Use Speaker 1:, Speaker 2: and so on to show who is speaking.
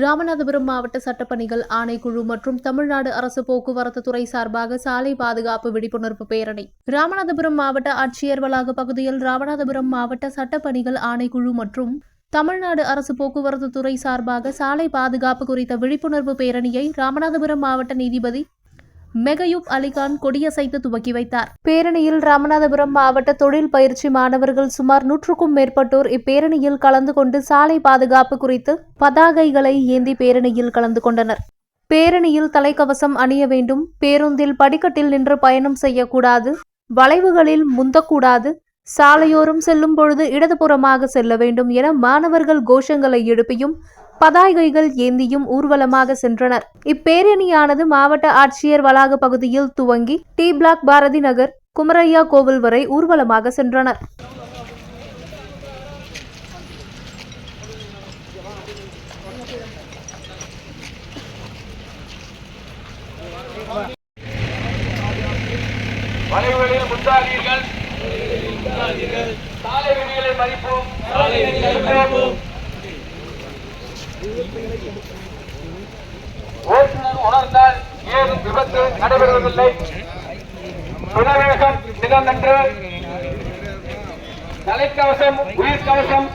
Speaker 1: ராமநாதபுரம் மாவட்ட சட்டப்பணிகள் ஆணைக்குழு மற்றும் தமிழ்நாடு அரசு போக்குவரத்து துறை சார்பாக சாலை பாதுகாப்பு விழிப்புணர்வு பேரணி. ராமநாதபுரம் மாவட்ட ஆட்சியர் வளாக பகுதியில் ராமநாதபுரம் மாவட்ட சட்டப்பணிகள் ஆணைக்குழு மற்றும் தமிழ்நாடு அரசு போக்குவரத்து துறை சார்பாக சாலை பாதுகாப்பு குறித்த விழிப்புணர்வு பேரணியை ராமநாதபுரம் மாவட்ட நீதிபதி மெகயூப் அலிகான் கொடியசைத்து துவக்கி வைத்தார். பேரணியில் ராமநாதபுரம் மாவட்ட தொழில் பயிற்சி மாணவர்கள் சுமார் நூற்றுக்கும் மேற்பட்டோர் இப்பேரணியில் கலந்து கொண்டு சாலை பாதுகாப்பு குறித்து பதாகைகளை ஏந்தி பேரணியில் கலந்து கொண்டனர். பேரணியில் தலைக்கவசம் அணிய வேண்டும் பேருந்தில் படிக்கட்டில் நின்று பயணம் செய்யக்கூடாது வளைவுகளில் முந்தக்கூடாது சாலையோரம் செல்லும் பொழுது இடதுபுறமாக செல்ல வேண்டும் என மாணவர்கள் கோஷங்களை எழுப்பியும் பதாகைகள் ஏந்தியும் ஊர்வலமாக சென்றனர். இப்பேரணியானது மாவட்ட ஆட்சியர் வளாக பகுதியில் துவங்கி டி பிளாக் பாரதி நகர் குமரையா கோவில் வரை ஊர்வலமாக சென்றனர்.
Speaker 2: வளைவுகளில் முந்தாதீர்கள் சாலை விதிகளை மதிப்போம். சாலை விதிகளை மதிப்போம். ஓட்டுநர் உணர்ந்தால் ஏதும் விபத்து நடைபெறுவதில்லை துணவேகம் மிக நன்று தலைக்கவசம் உயிர்கவசம்